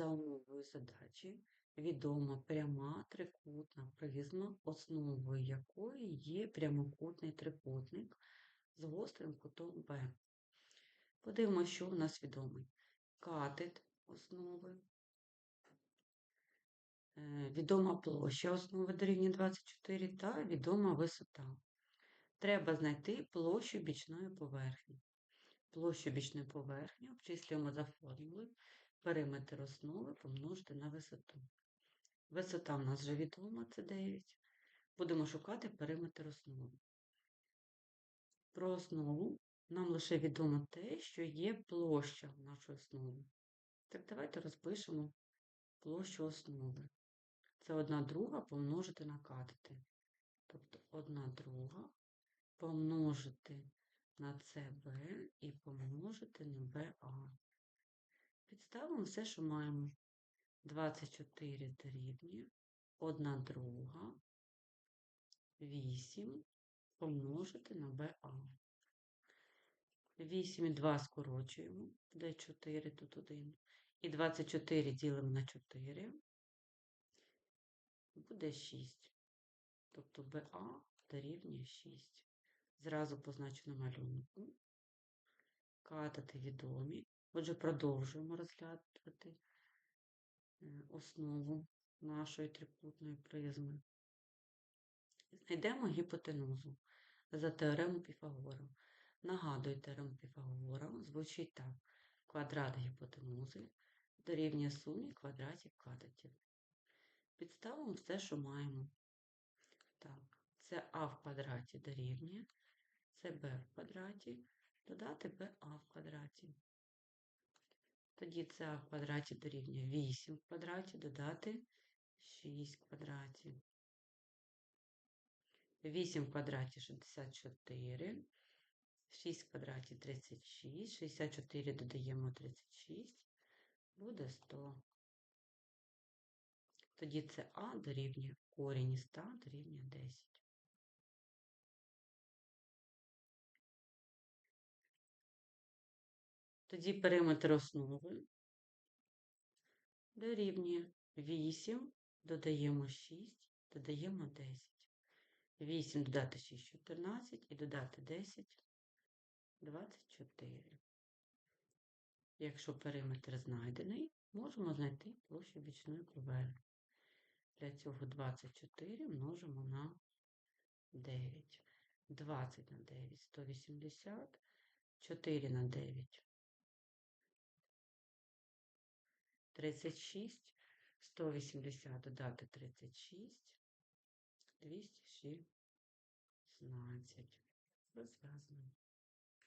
За умовою задачі відома пряма трикутна призма, основою якої є прямокутний трикутник з гострим кутом Б. Подивимося, що у нас відомий. Катет основи, е, відома площа основи дорівнює 24 та відома висота. Треба знайти площу бічної поверхні. Площу бічної поверхні обчислюємо за формулою периметр основи помножити на висоту. Висота в нас вже відома, це 9. Будемо шукати периметр основи. Про основу нам лише відомо те, що є площа нашої основи. Так давайте розпишемо площу основи. Це 1 друга помножити на катети. Тобто 1 друга помножити на CB і помножити на BA. Підставимо все, що маємо. 24 дорівнює 1 друга 8 помножити на BA. 8 і 2 скорочуємо, буде 4 тут 1. І 24 ділимо на 4, буде 6. Тобто BA дорівнює 6. Зразу позначено малюнку. Катати відомі. Отже, продовжуємо розглядати е, основу нашої трикутної призми. Знайдемо гіпотенузу за теоремою Піфагора. Нагадую, теорему Піфагора звучить так. Квадрат гіпотенузи дорівнює сумі квадратів катетів. Підставимо все, що маємо. Так, це а в квадраті дорівнює, це b в квадраті, додати ba в квадраті. Тоді це в квадраті дорівнює 8 в квадраті, додати 6 в квадраті. 8 в квадраті 64, 6 в квадраті 36, 64 додаємо 36, буде 100. Тоді це А дорівнює корінь із 100 дорівнює 10. Тоді периметр основи дорівнює 8, додаємо 6, додаємо 10. 8 додати 6, 14 і додати 10, 24. Якщо периметр знайдений, можемо знайти площу бічної поверхні. Для цього 24 множимо на 9. 20 на 9 180, 4 на 9 36, 180 додати 36, 216. Розв'язано.